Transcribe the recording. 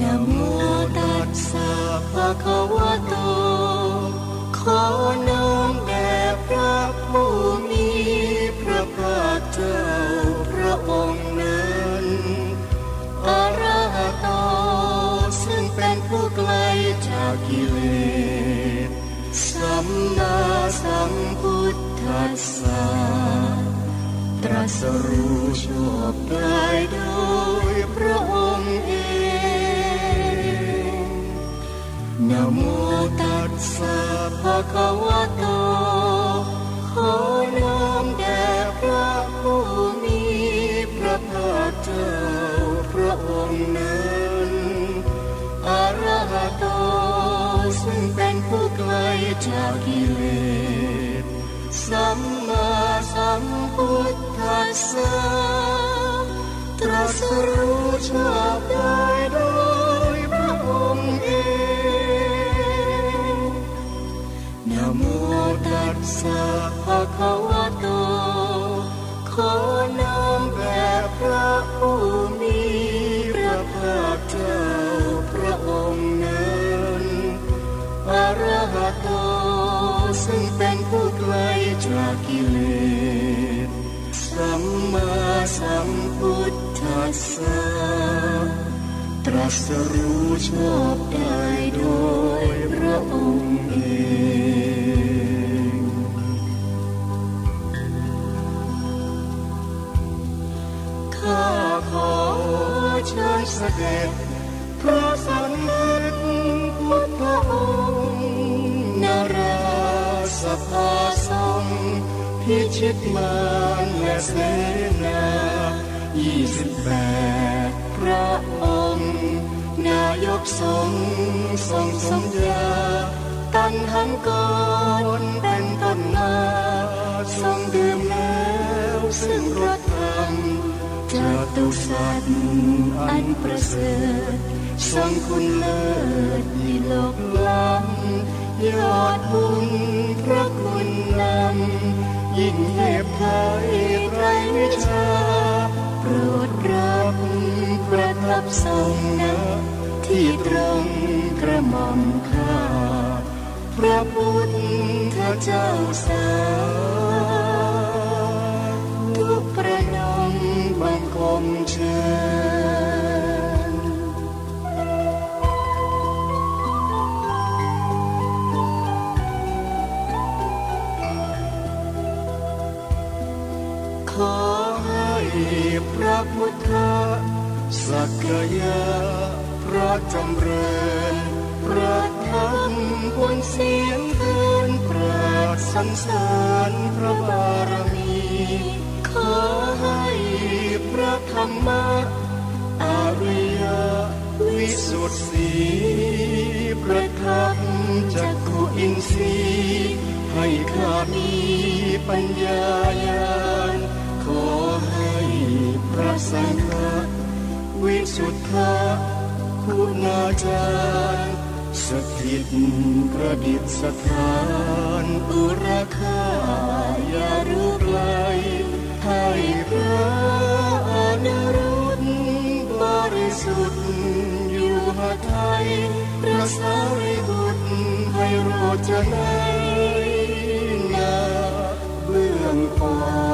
นะโมตัสสะภะคะวะโต ขอน้อมแด่พระผู้มีพระภาคเจ้าพระองค์นั้นอะระหะโตซึ่งเป็นผู้ไกลจากกิเลสสัมมาสัมพุทธัสสะตรัสรู้ชอบได้ คะวะโต ขอน้อมแด่พระผู้มีพระภาคเจ้าพระองค์นั้นอะระหะโตซึ่งเป็นผู้ไกลจากกิเลสสัมมาสัมพุทธัสสะตรัสรู้ชอบได้ ซึ่งเป็นผู้ไกลจากกิเลสสัมมาสัมพุทธัสสะตรัสรู้ชอบได้โดยพระองค์เองข้าขอเชิญเสด็จพระสันนิษ สภาทรงพิชิตมารและเสนายี่สิบแปดพระองค์ นายกทรงทรงสมญาตันหันก่อนเป็นต้นมาทรงดื่มแล้วซึ่งรสธรรมจตุสัตว์อันประเสริฐทรงคุณเลิศที่โลกล้ำยอดบุญ ยิ่งเทพไทยไตรวิชา โปรดรับประทับทรงนะที่ตรงกระหม่อมข้าพระพุทธเจ้าสาวทุกประนมบังคมเชิญ พระพุทธสักยะพระจำเริญพระธรรมบนเสียงเทินปราดสรรเสริญพระบารมี ขอให้พระธรรมะอริยวิสุทธิประทับจักขุอินทรีย์ให้ข้ามีปัญญาญา ณาจารย์สถิตประดิษฐานอุราคาอย่ารู้ไกลให้พระอนุรุตบริสุทธิ์อยู่หาไทยพระสารีบุตรให้โรจนในงาเบื้องปา